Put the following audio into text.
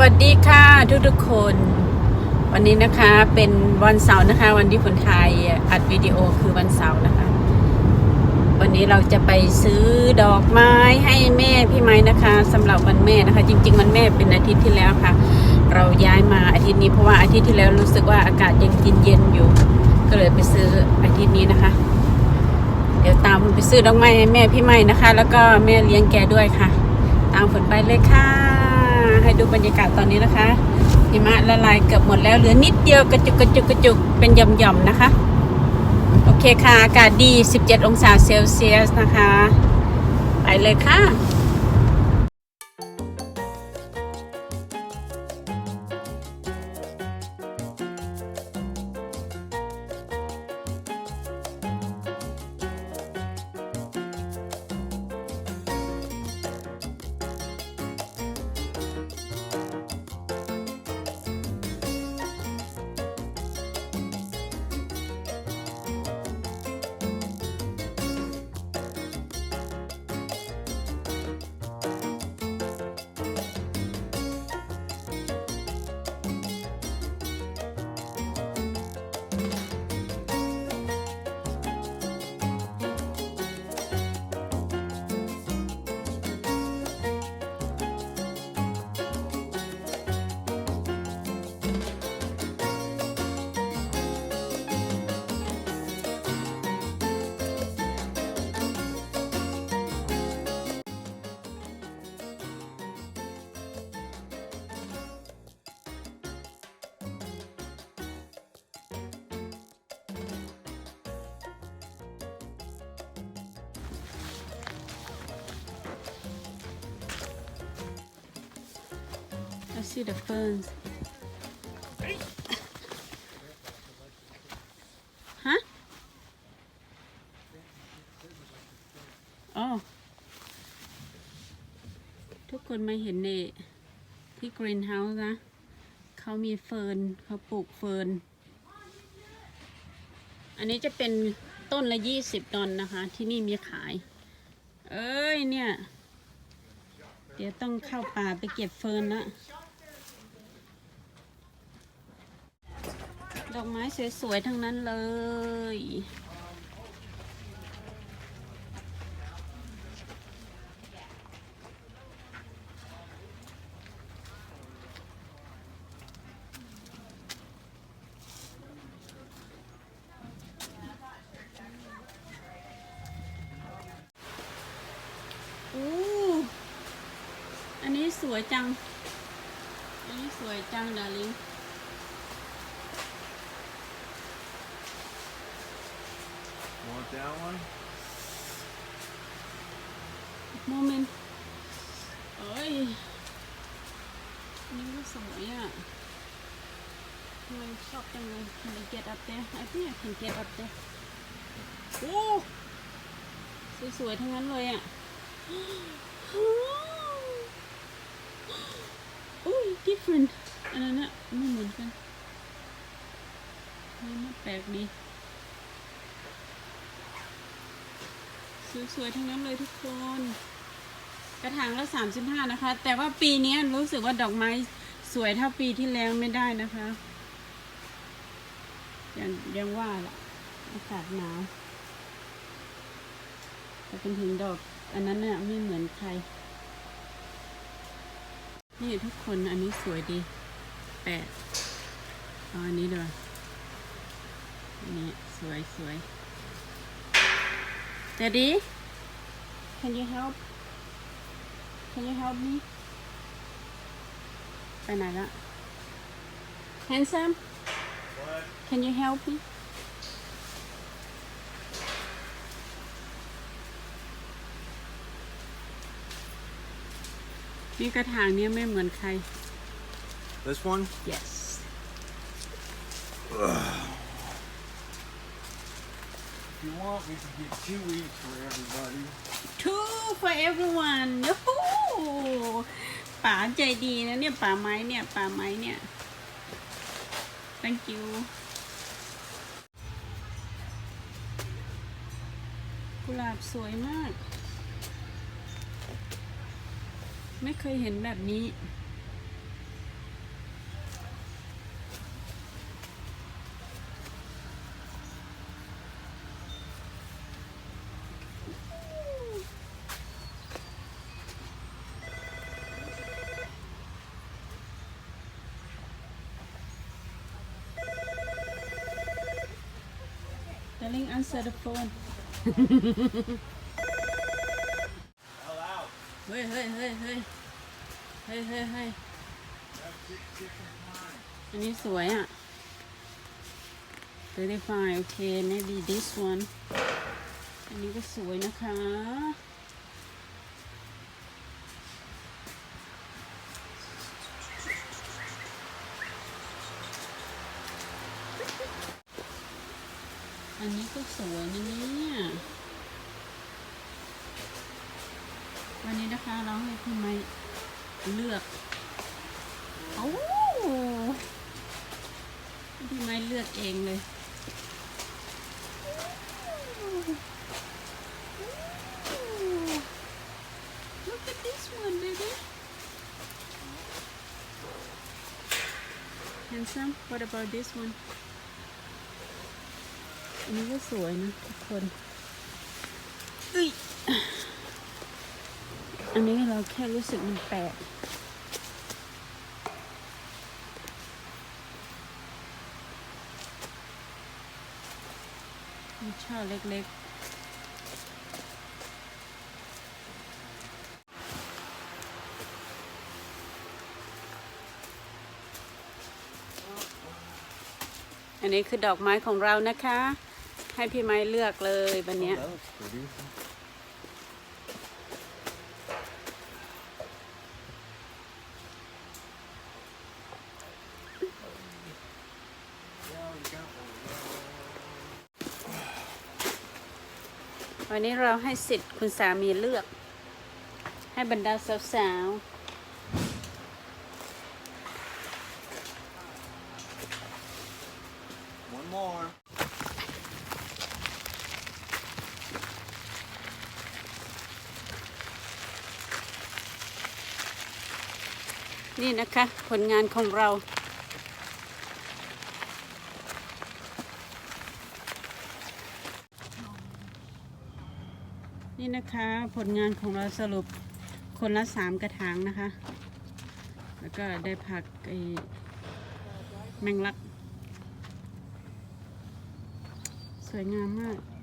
วัสดีค่ะทุกทุกๆคน วันนี้นะคะเป็นวันเสาร์นะคะ วันที่ผลไทยอัดวิดีโอคือวันเสาร์นะคะ วันนี้เราจะไปซื้อดอกไม้ให้แม่พี่ไม้นะคะสำหรับวันแม่นะคะ จริง ๆ วันแม่เป็นอาทิตย์ที่แล้วค่ะ เราย้ายมาอาทิตย์นี้เพราะว่าอาทิตย์ที่แล้วรู้สึกว่าอากาศยังเย็นๆอยู่ ก็เลยไปซื้ออาทิตย์นี้นะคะ เดี๋ยวตามไปซื้อดอกไม้ให้แม่พี่ไม้นะคะ แล้วก็แม่เลี้ยงแกด้วยค่ะ ตามฝนไปเลยค่ะ ให้ดูบรรยากาศตอนนี้นะคะหิมะละลายเกือบหมดแล้วเหลือนิดเดียวกระจุกกระจุกกระจุกเป็นหย่อมๆนะคะ โอเคค่ะ อากาศดี 17 องศาเซลเซียสนะคะ ไปเลยค่ะ see the ferns ฮะอ๋อทุกคนมาเห็นในที่กรีนเฮาส์นะ เขามีเฟิร์นเขาปลูกเฟิร์น อันนี้จะเป็นต้นละยี่สิบดอลนะคะ ที่นี่มีขาย เอ้ยเนี่ย เดี๋ยวต้องเข้าป่าไปเก็บเฟิร์นละ ดอกไม้สวยๆ ทั้งนั้นเลย อู้อันนี้สวยจัง อันนี้สวยจังดาริง that one? โมเมนต์เอ้ยนนี้ก็สวยอะทำไมชอบจังเลย Can I get up there I think I can get up there โอ้สวยๆ ทั้งนั้นเลยอะโอ้ย different อันนั้นอะไม่เหมือนกันอันนั้นแปลกดี สวยๆทั้งนั้นเลยทุกคน กระถางละสามสิบห้านะคะ แต่ว่าปีนี้รู้สึกว่าดอกไม้สวยเท่าปีที่แล้วไม่ได้นะคะ ยังยังว่าล่ะ อากาศหนาวแต่เป็นถึงดอก อันนั้นเนี่ยไม่เหมือนใคร นี่ทุกคนอันนี้สวยดี แปดอันนี้ด้วยนนี้สวยสวย Daddy can you help can you help me ไปไหนละ handsome What? can you help me นี่กระถางเนี้ยไม่เหมือนใคร This one? yes If You want, we can get two each for everybody. two for everyone โอ้โหป๋าใจดีนะเนี่ยป๋าไม้เนี่ยป๋าไม้เนี่ย thank you กุหลาบสวยมาก ไม่เคยเห็นแบบนี้ answer the phone เฮ้ยเฮ้ยเฮ้ยเฮ้ยเฮ้ยเฮ้ยเฮ้ยอันนี้สวยอะ 35 โอเค maybe this one อันนี้ก็สวยนะคะ อันนี้ก็สวยนะเนี่ยวันนี้นะคะเราให้พี่ไม้เลือกโอ้ให้พี่ไม้เลือกเองเลย Look at this one, baby. Handsome. What about this one? อันนี้ก็สวยนะทุกคนเอ้ยอันนี้เราแค่รู้สึกมันแปลกมีช่อเล็กๆอันนี้คือดอกไม้ของเรานะคะ ให้พี่ไม้เลือกเลยวันเนี้ย That looks pretty. Yeah, we got one. วันนี้เราให้สิทธิ์คุณสามีเลือก ให้บรรดาสาว One more. ๆ นี่นะคะ ผลงานของเรา นี่นะคะผลงานของเราสรุปคนละสามกระถางนะคะ แล้วก็ได้ผักไอแมงลัก สวยงามมาก